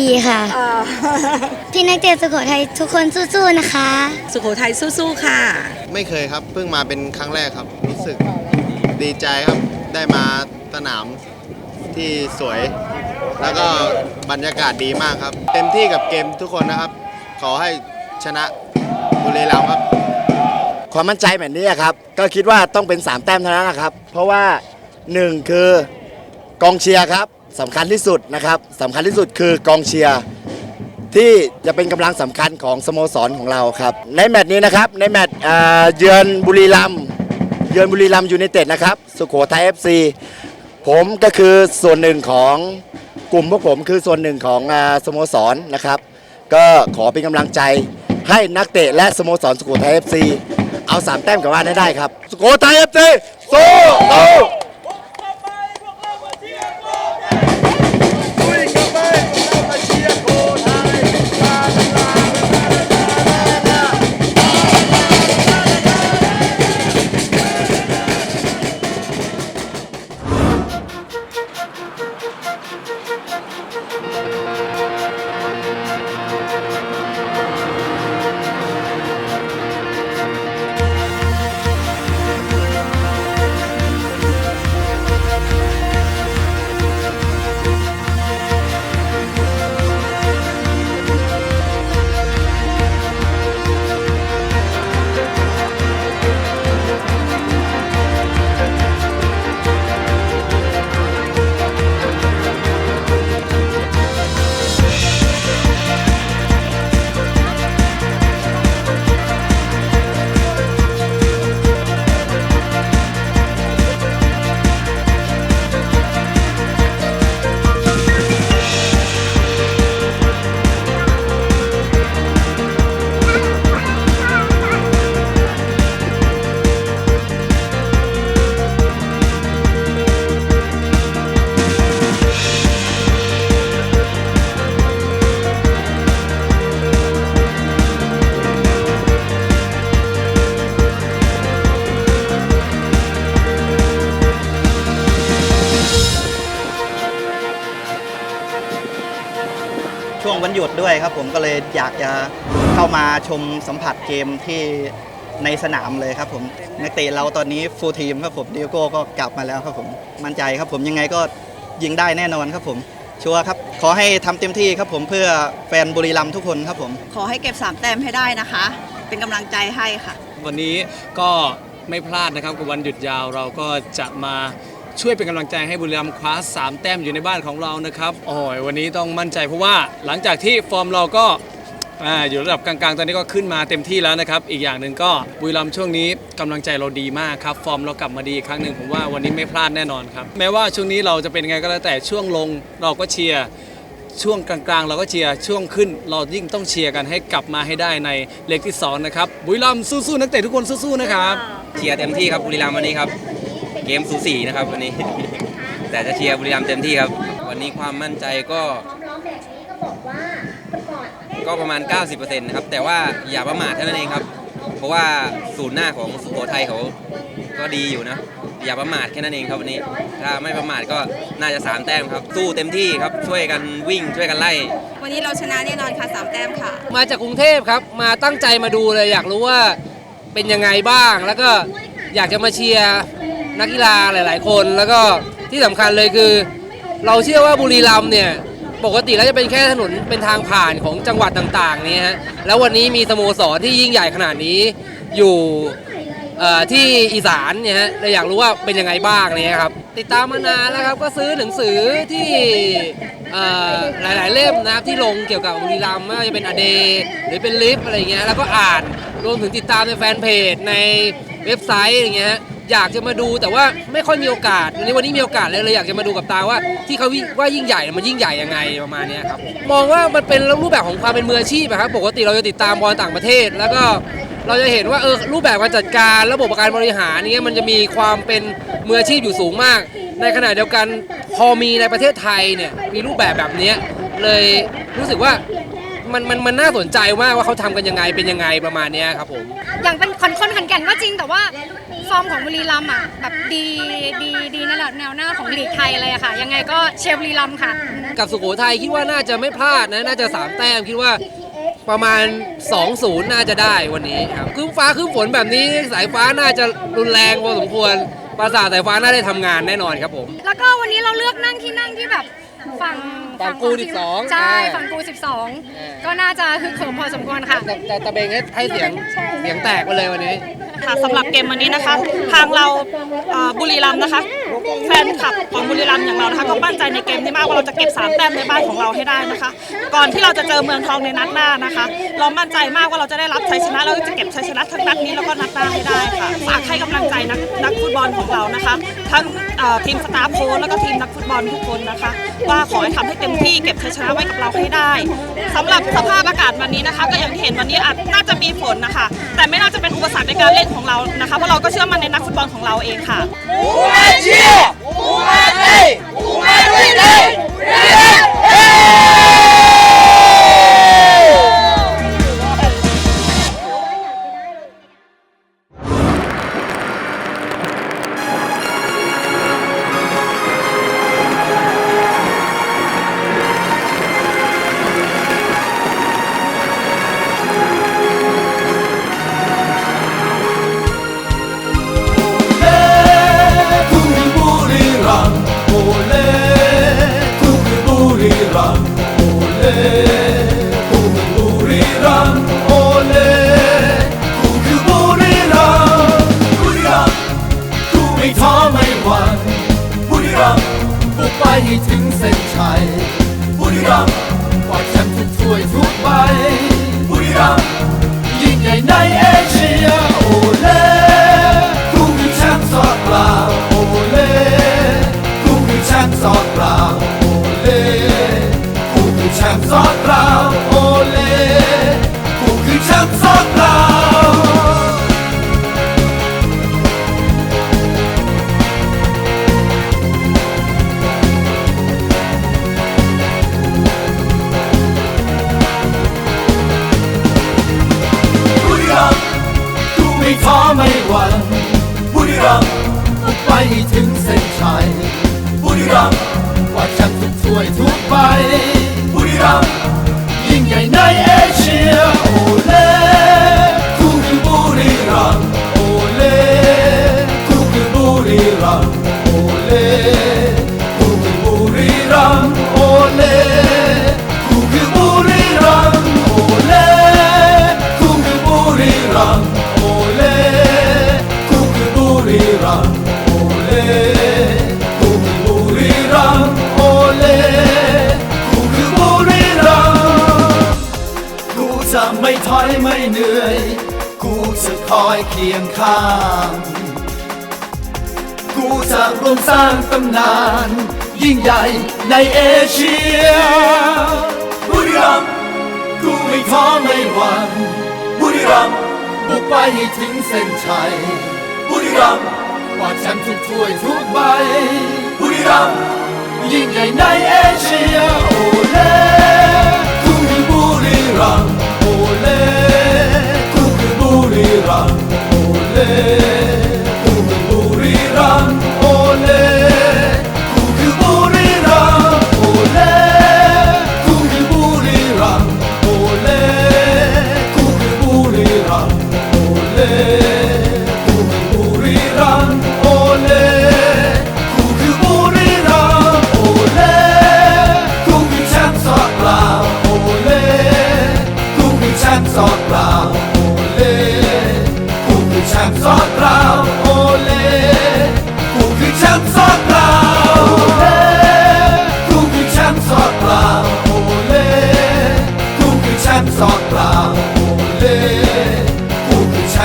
ดีค่ะ พี่นักเตะสุโขทัยทุกคนสู้ๆนะคะ สุโขทัยสู้ๆค่ะ ไม่เคยครับเพิ่งมาเป็นครั้งแรกครับ รู้สึกดีใจครับได้มาสนามที่สวย แล้วก็บรรยากาศดีมากครับ เต็มที่กับเกมทุกคนนะครับ ขอให้ชนะบุรีรัมย์ครับความมั่นใจแบบนี้อะครับ ก็คิดว่าต้องเป็น 3 แต้มเท่านั้นนะครับ เพราะว่า 1 คือกองเชียร์ครับ สำคัญที่สุดนะครับสำคัญที่สุดคือกองเชียร์ที่จะเป็นกำลังสำคัญของสโมสรของเราครับ ในแมตช์นี้นะครับในแมตช์เอ่อเยือนบุรีรัมย์เยือนบุรีรัมย์ยูไนเต็ดนะครับ สุโขทัย FC ผมก็คือส่วนหนึ่งของกลุ่มพวกผมคือส่วนหนึ่งของอ่าสโมสรนะครับ ก็ขอเป็นกำลังใจให้นักเตะและสโมสรสุโขทัย FC เอาสามแต้มกลับบ้านให้ได้ครับ สุโขทัย FC สู้สู้ ดด้วยครับผมก็เลยอยากจะเข้ามาชมสัมผัสเกมที่ในสนามเลยครับผมนักเตะเราตอนนี้ฟูลทีมครับผมดิโก้ก็กลับมาแล้วครับผมมั่นใจครับผมยังไงก็ยิงได้แน่นอนครับผมชัวร์ครับ ขอให้ทำเต็มที่ครับผมเพื่อแฟนบุรีรัมย์ทุกคนครับผม ขอให้เก็บ 3 แต้มให้ได้นะคะ เป็นกำลังใจให้ค่ะ วันนี้ก็ไม่พลาดนะครับกับวันหยุดยาวเราก็จะมา ช่วยเป็นกำลังใจให้บุรีรัมย์คว้า 3 แต้มอยู่ในบ้านของเรานะครับโอ้ยวันนี้ต้องมั่นใจเพราะว่าหลังจากที่ฟอร์มเราก็อ่าอยู่ระดับกลางๆ ตอนนี้ก็ขึ้นมาเต็มที่แล้วนะครับ อีกอย่างหนึ่งก็บุรีรัมย์ช่วงนี้กำลังใจเราดีมากครับ ฟอร์มเรากลับมาดีอีกครั้งหนึ่งผมว่าวันนี้ไม่พลาดแน่นอนครับ แม้ว่าช่วงนี้เราจะเป็นไงก็แล้วแต่ช่วงลงเราก็เชียร์ ช่วงกลางๆ เราก็เชียร์ช่วงขึ้น เรายิ่งต้องเชียร์กันให้กลับมาให้ได้ในเลขที่สองนะครับบุรีรัมย์สู้ๆนักเตะทุกคนสู้ๆนะครับ เชียร์เต็มที่ครับบุรีรัมย์วันนี้ครับ เกมสูสีนะครับวันนี้ แต่จะเชียร์บุรีรัมย์เต็มที่ครับ วันนี้ความมั่นใจก็ก็ประมาณ 90%นะครับ แต่ว่าอย่าประมาทเท่านั้นเองครับ เพราะว่าศูนย์หน้าของสุโขทัยเขาก็ดีอยู่นะ อย่าประมาทแค่นั้นเองครับวันนี้ ถ้าไม่ประมาทก็น่าจะ 3 แต้มครับ สู้เต็มที่ครับ ช่วยกันวิ่ง ช่วยกันไล่ วันนี้เราชนะแน่นอนค่ะ 3 แต้มค่ะ มาจากกรุงเทพครับ มาตั้งใจมาดูเลย อยากรู้ว่าเป็นยังไงบ้าง แล้วก็อยากจะมาเชียร์ นักกีฬาหลาย ๆ คน แล้วก็ที่สำคัญเลยคือ เราเชื่อว่าบุรีรัมย์เนี่ยปกติแล้วจะเป็นแค่ถนนเป็นทางผ่านของจังหวัดต่างๆเนี่ยฮะแล้ววันนี้มีสโมสรที่ยิ่งใหญ่ขนาดนี้อยู่ที่อีสานเนี่ยฮะเลยอยากรู้ว่าเป็นยังไงบ้างเนี่ยครับติดตามมานานแล้วครับก็ซื้อหนังสือที่หลาย ๆ เล่มนะครับที่ลงเกี่ยวกับบุรีรัมย์ไม่ว่าจะเป็นอเดหรือเป็นลิฟอะไรเงี้ยแล้วก็อ่านรวมถึงติดตามในแฟนเพจในเว็บไซต์อย่างเงี้ยฮะ อยากจะมาดูแต่ว่าไม่ค่อยมีโอกาสวันนี้วันนี้มีโอกาสเลยเลยอยากจะมาดูกับตาว่า ที่เขาว่ายิ่งใหญ่มันยิ่งใหญ่ยังไงประมาณนี้ครับมองว่ามันเป็นรูปแบบของความเป็นมืออาชีพอะครับปกติเราจะติดตามบอลต่างประเทศ แล้วก็เราจะเห็นว่าเออรูปแบบการจัดการระบบการบริหารเนี้ยมันจะมีความเป็นมืออาชีพอยู่สูงมาก ในขณะเดียวกันพอมีในประเทศไทยเนี่ยมีรูปแบบแบบนี้เลยรู้สึกว่า มันมันมันน่าสนใจมากว่าเขาทำกันยังไงเป็นยังไงประมาณเนี้ยครับผม อย่างเป็นคนคนขอนแก่นก็จริงแต่ว่าฟอร์มของบุรีรัมย์อะแบบดีดีดีในระดับแนวหน้าของลีกไทยเลยอะค่ะ ยังไงก็เชียร์บุรีรัมย์ค่ะ กับสุโขทัยคิดว่าน่าจะไม่พลาดนะน่าจะ 3 แต้มคิดว่าประมาณ 2-0 น่าจะได้วันนี้ครับครึ้มฟ้าครึ้มฝนแบบนี้สายฟ้าน่าจะรุนแรงพอสมควร ปราสาทสายฟ้าน่าได้ทำงานแน่นอนครับผม แล้วก็วันนี้เราเลือกนั่งที่นั่งที่แบบ ฝั่งฝั่งกูขทีม12ใช่อ่าฝั่งกูอ่า12 ก็น่าจะฮึกเหิมพอสมควรค่ะ แต่แต่ตะเบงให้ให้เสียงเสียงแตกไปเลยวันนี้ ค่ะสำหรับเกมวันนี้นะคะ ทางเราบุรีรัมย์นะคะ แฟนคลับของบุรีรัมย์อย่างเรานะคะก็มั่นใจในเกมนี้มากว่าเราจะเก็บ3แต้มในบ้านของเราให้ได้นะคะ ก่อนที่เราจะเจอเมืองทองในนัดหน้านะคะ เรามั่นใจมากว่าเราจะได้รับชัยชนะแล้วก็จะเก็บชัยชนะทั้งนัดนี้แล้วก็นัดหน้าให้ได้ค่ะฝากให้กำลังใจนักนักฟุตบอลของเรานะคะ ทั้งทีมสตาฟโค้ชแล้วก็ทีมนักฟุตบอลทุกคนนะคะ ว่าขอให้ทำให้เต็มที่เก็บชัยชนะไว้กับเราให้ได้สำหรับสภาพอากาศวันนี้นะคะ ก็อย่างที่เห็นวันนี้อาจน่าจะมีฝนนะคะ แต่ไม่น่าจะเป็นอุปสรรคในการเล่นของเรานะคะเพราะเราก็เชื่อมั่นในนักฟุตบอลของเราเองค่ะไม่ เคียงข้าง กูจะร่วมสร้างตำนาน ยิ่งใหญ่ในเอเชียบุรีรัมย์กูไม่ท้อไม่หวั่นบุรีรัมย์บุกไปให้ถึงเส้นชัยบุรีรัมย์กวาดแชมป์ทุกถ้วยทุกใบบุรีรัมย์ยิ่งใหญ่ในเอเชียโอเล่กูคือบุรีรัม morirán, ole, tú morirán, ole.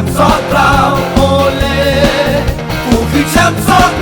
แชมป์สอดเราโอเลกูคือแชมป์สอด